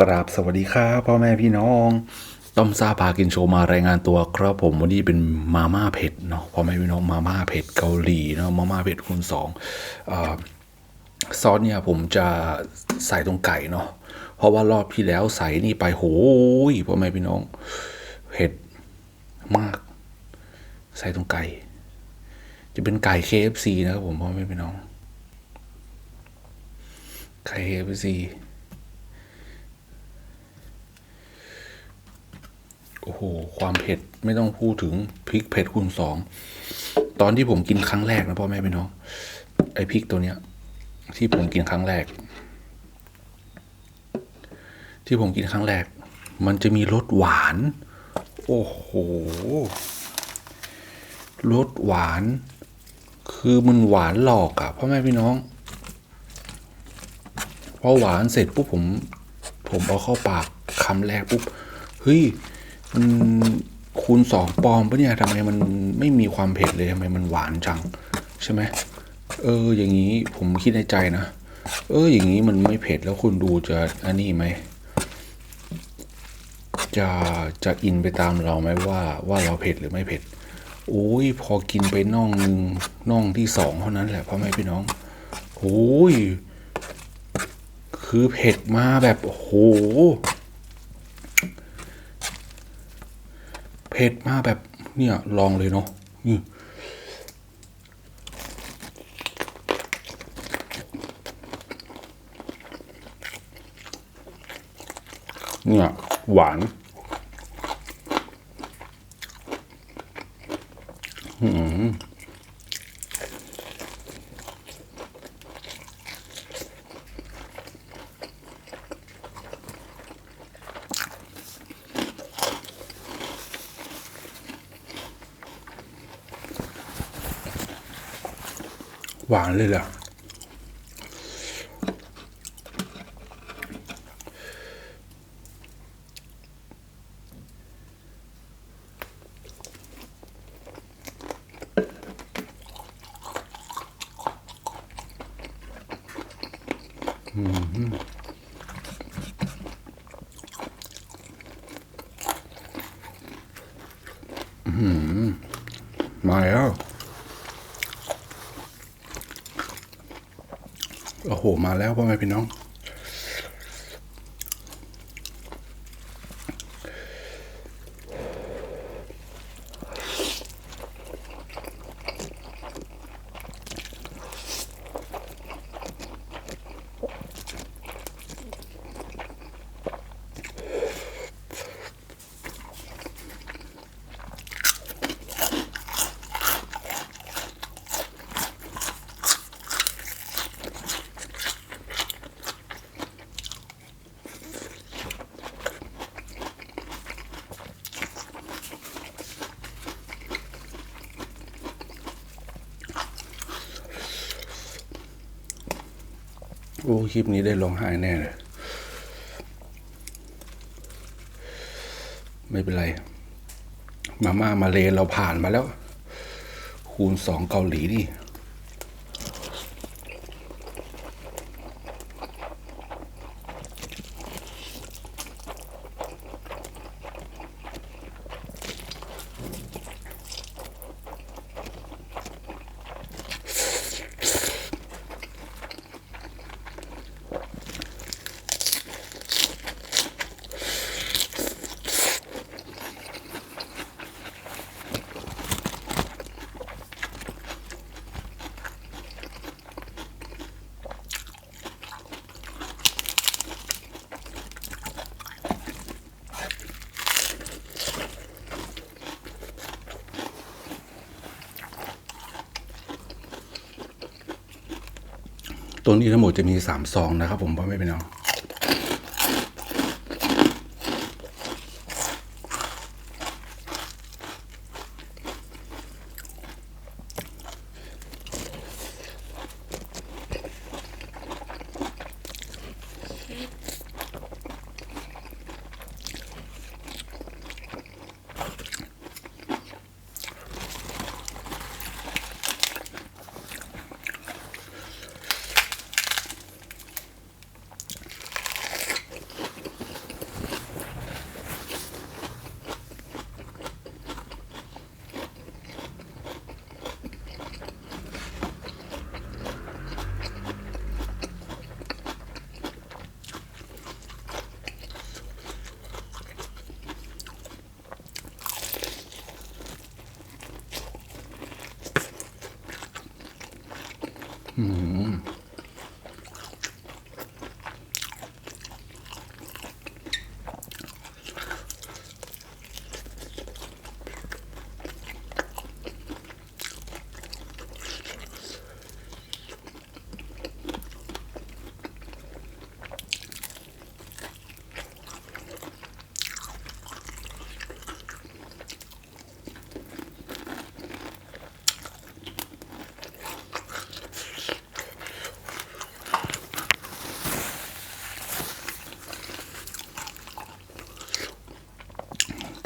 กราบสวัสดีครับพ่อแม่พี่น้องต้อมซาพากินโชว์มารายงานตัวครับผมวันนี้เป็นมาม่าเผ็ดเนาะพ่อแม่พี่น้องมาม่าเผ็ดเกาหลีเนาะมาม่าเผ็ดคูณสองอซอสเนี่ยผมจะใส่ตรงไก่เนาะเพราะว่ารอบที่แล้วใส่นี่ไปโหยพ่อแม่พี่น้องเผ็ดมาก ใส่ตรงไก่ จะเป็นไก่ KFC นะครับผมพ่อแม่พี่น้องไก่ KFC โอ้โห ความเผ็ดไม่ต้องพูดถึงพริกเผ็ดคูณสองตอนที่ผมกินครั้งแรกนะพ่อแม่พี่น้อง ไอ้พริกตัวเนี้ย ที่ผมกินครั้งแรก ที่ผมกินครั้งแรก มันจะมีรสหวาน โอ้โหรสหวาน คือมันหวานหลอกอะพ่อแม่พี่น้องพอหวานเสร็จปุ๊บผม ผมเอาเข้าปากคำแรกปุ๊บเฮ้ย มันคูณสองปอมปะเนี่ยทำไมมันไม่มีความเผ็ดเลยทำไมมันหวานจัง ใช่ไหมเออ อย่างนี้ผมคิดในใจนะ เออ อย่างนี้มันไม่เผ็ดแล้วคุณดูจะอันนี้ไหมจะจะอินไปตามเราไหมว่าว่าเราเผ็ดหรือไม่เผ็ดโอ้ยพอกินไปน่องหนึ่งน่องที่สองเท่านั้นแหละพ่อแม่พี่น้องโอ้ยคือเผ็ดมาแบบโอ้โห ผ็ดมากแบบเนี่ยลองเลยเนาะนี่เนี่ยหวาน หวานเลยแหละมาแล้ว โอ้โห มาแล้วพ่อแม่พี่น้อง อ้คลิปนี้ได้ร้องไห้แน่เลยไม่เป็นไร มาม่ามาเลเราผ่านมาแล้ว คูณสองเกาหลีดิ ตัวนี้ทั้งหมดจะมีสามซองนะครับผมพ่อไม่เป็นเอง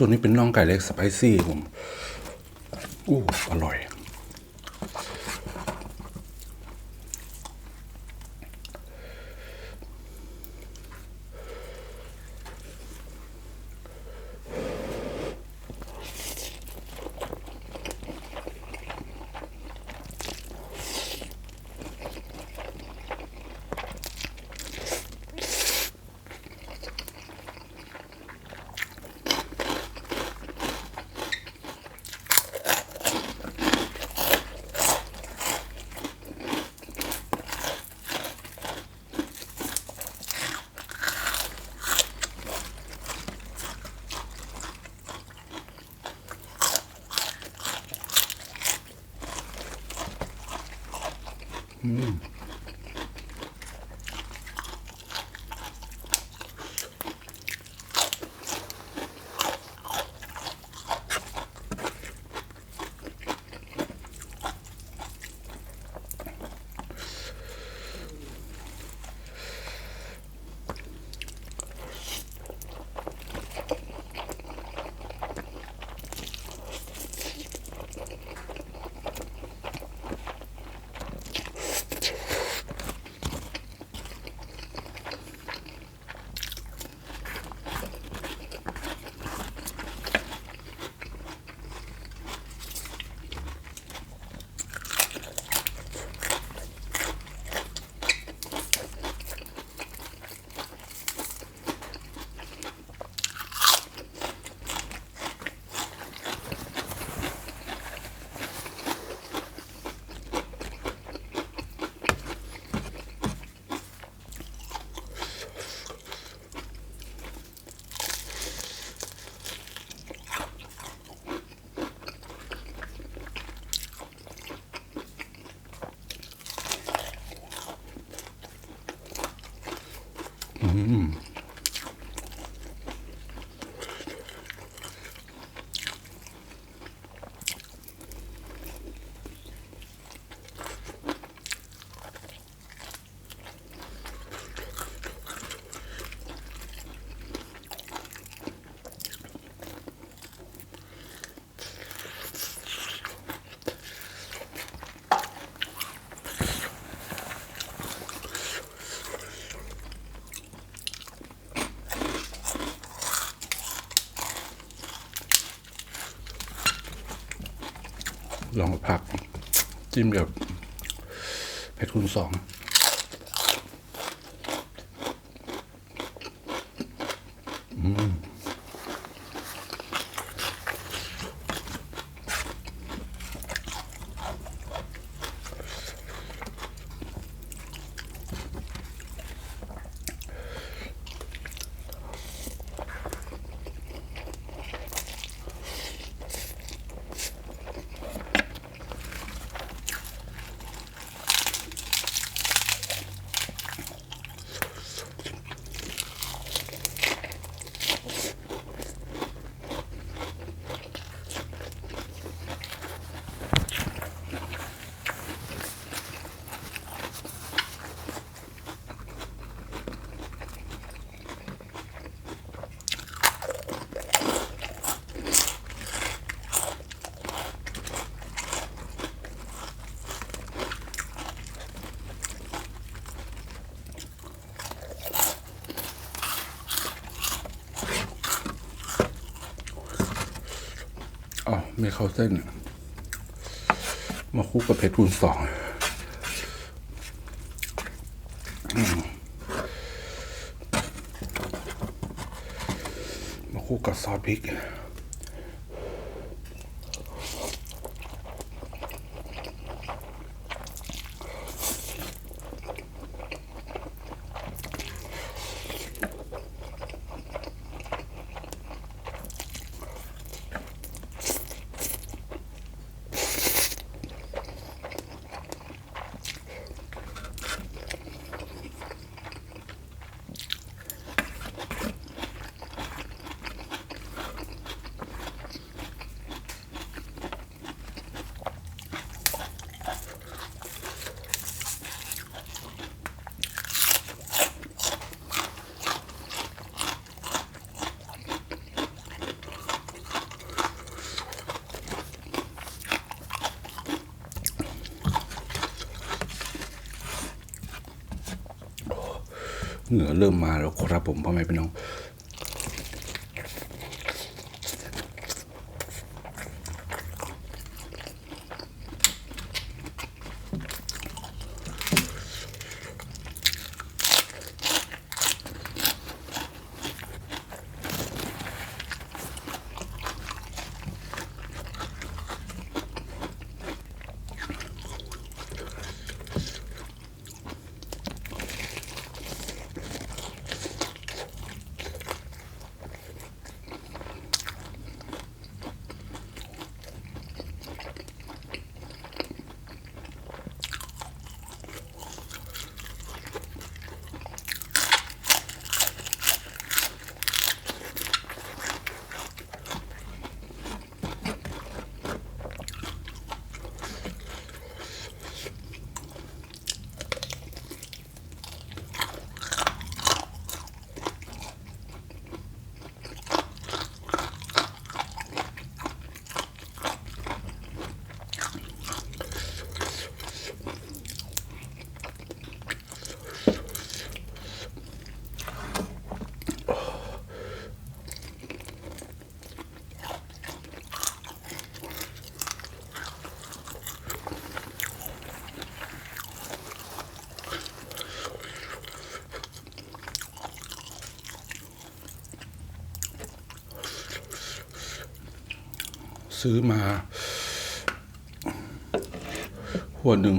ตัวนี้เป็นน่องไก่เล็กสไปซี่ผมอู้อร่อย Mm. ลองผัก จิ้มแบบเผ็ดคูณสองอืม ไม่เข้าเส้น มาคู่กับเผ็ดคูณสองมมาคู่กับซอสพริก เหงื่อเริ่มมาแล้วครับผมพ่อแม่พี่น้อง ซื้อมาขวดหนึ่ง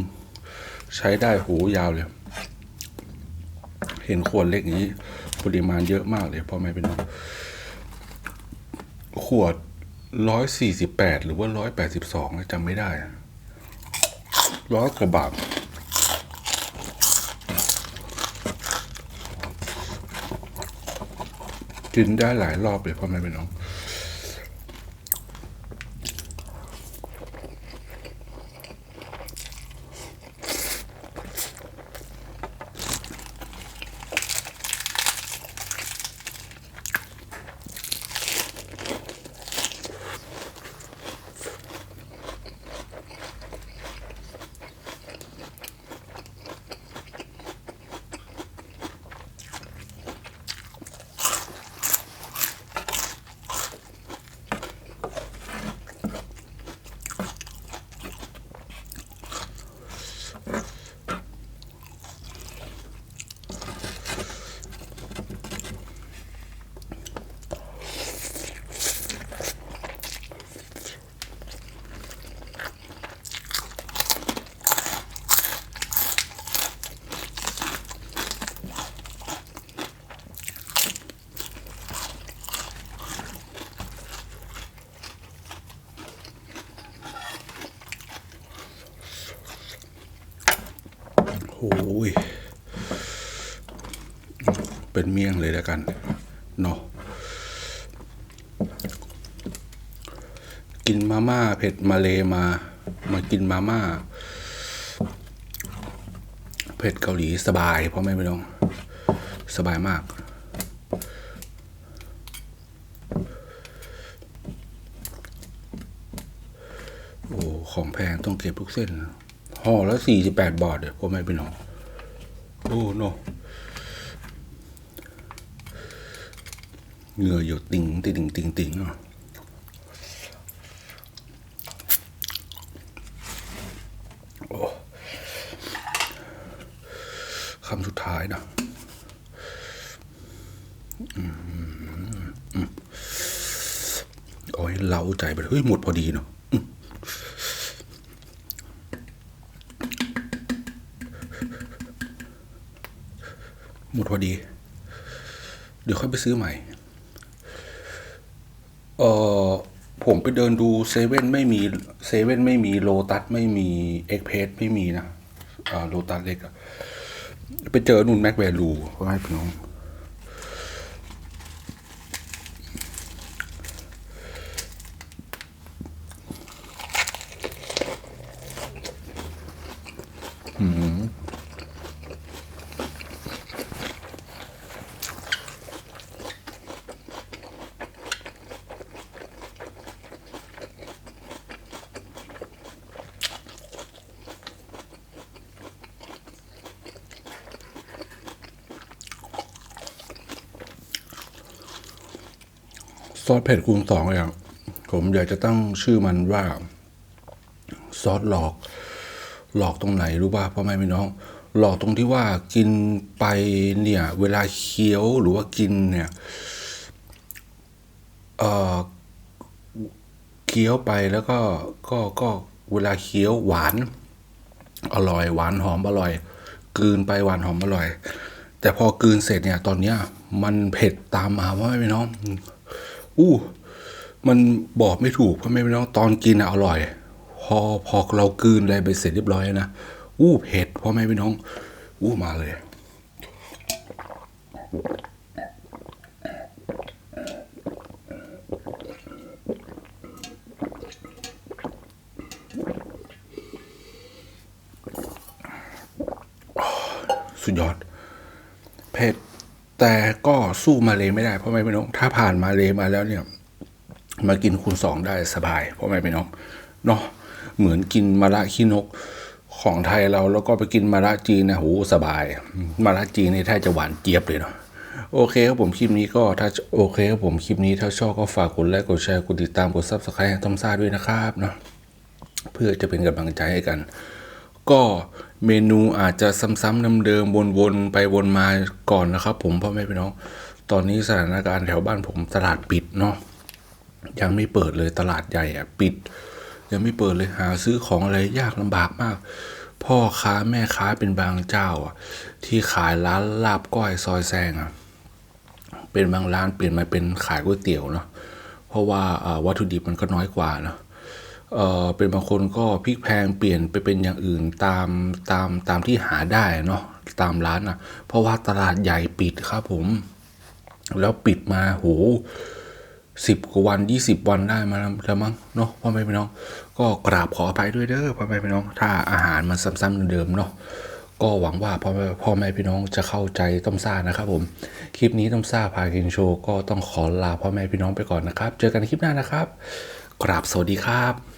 ใช้ได้หูยาวเลย เห็นขวดเล็กอย่างนี้ปริมาณเยอะมากเลยพ่อแม่พี่น้องขวดร้อยสี่สิบแปดหรือว่าร้อยแปดสิบสองจำไม่ได้ร้อยกว่าบาทกินได้หลายรอบเลยพ่อแม่พี่น้อง โอ้ย เป็นเมียงเลยแล้วกันเนาะกินมาม่าเผ็ดมาเลมา มากินมาม่าเผ็ดเกาหลีสบายเพราะไม่ไปลองสบายมาก โอ้ของแพงต้องเก็บทุกเส้นห่อละสี่สิบแปดบาทเดี๋ยวพ่อแม่พี่น้อง โอ้โน เหงื่อหยดติ่งติ่งติ่งติ่งอะคำสุดท้ายนะอืมอืมโอ้ยเล้าใจไปเฮ้ยหมดพอดีเนาะหมดพอดี เดี๋ยวค่อยไปซื้อใหม่ เออผมไปเดินดูเซเว่นไม่มีเซเว่นไม่มีโลตัสไม่มีเอ็กเพสไม่มีนะอ่าโลตัสเล็กอะไปเจอนุ่นแม็กแวลูก็ให้พี่น้อง สเผ็ดคูณสองอย่างผมอยากจะตั้งชื่อมันว่า ซอสหลอก หลอกตรงไหนรู้ป่ะพ่อแม่พี่น้อง หลอกตรงที่ว่ากินไปเนี่ย เวลาเคี้ยวหรือว่ากินเนี่ยเอ่อเคี้ยวไปแล้วก็ก็ก็เวลาเคี้ยวหวาน อร่อย หวานหอมอร่อยกลืนไปหวานหอมอร่อย แต่พอกลืนเสร็จเนี่ย ตอนเนี้ย มันเผ็ดตามมาพ่อแม่พี่น้อง อู้ มันบอกไม่ถูกพ่อแม่เป็น้องตอนกินอะอร่อย พอพอเรากืนอะไรไปเสร็จเรียบร้อยนะอู้เผ็ดพ่อแม่พี่น้องอู้มาเลย สุดยอด เผ็ดแต่ก็ สู้มาเลยไม่ได้เพราะไม่พี่น้อง ถ้าผ่านมาเลยมาแล้วเนี่ย มากินคูณสองได้สบาย เพราะไม่พี่น้องเนาะเหมือนกินมะระขี้นกของไทยเราแล้วก็ไปกินมะระจีนนะโหสบายมะระจีนนี่แทบจะหวานเจี๊ยบเลยเนาะโอเคครับผมคลิปนี้ก็ถ้าโอเคครับผมคลิปนี้ถ้าชอบก็ฝากกดไลค์กดแชร์กดติดตามกดซับสไครต์ให้ต้อมซ่าด้วยนะครับเนาะเพื่อจะเป็นกำลังใจให้กัน ก็เมนูอาจจะซ้ำๆเดิมๆวนๆไปวนมาก่อนนะครับ ผมพ่อแม่พี่น้อง ตอนนี้สถานการณ์แถวบ้านผมตลาดปิดเนาะยังไม่เปิดเลยตลาดใหญ่อะปิด ยังไม่เปิดเลยหาซื้อของอะไรยากลำบากมาก พ่อค้าแม่ค้าเป็นบางเจ้าอะที่ขายร้านลาบก้อยซอยแซงอะเป็นบางร้านเปลี่ยนมาเป็นขายก๋วยเตี๋ยวเนาะเพราะว่าวัตถุดิบมันก็น้อยกว่าเนาะ เออเป็นบางคนก็พลิกแพงเปลี่ยนไปเป็นอย่างอื่นตามตามตามที่หาได้เนาะตามร้านอะเพราะว่าตลาดใหญ่ปิดครับผม แล้วปิดมาโหสิบกว่าวันยี่สิบวันได้มาแล้วมั้งเนาะพ่อแม่พี่น้อง ก็กราบขออภัยด้วยเด้อพ่อแม่พี่น้อง ถ้าอาหารมันซ้ำๆเดิมเนาะก็หวังว่าพ่อแม่พ่อแม่พี่น้องจะเข้าใจต้มซ่านะครับผม คลิปนี้ต้มซ่าพากินโชว์ก็ต้องขอลาพ่อแม่พี่น้องไปก่อนนะครับ เจอกันคลิปหน้านะครับ กราบสวัสดีครับ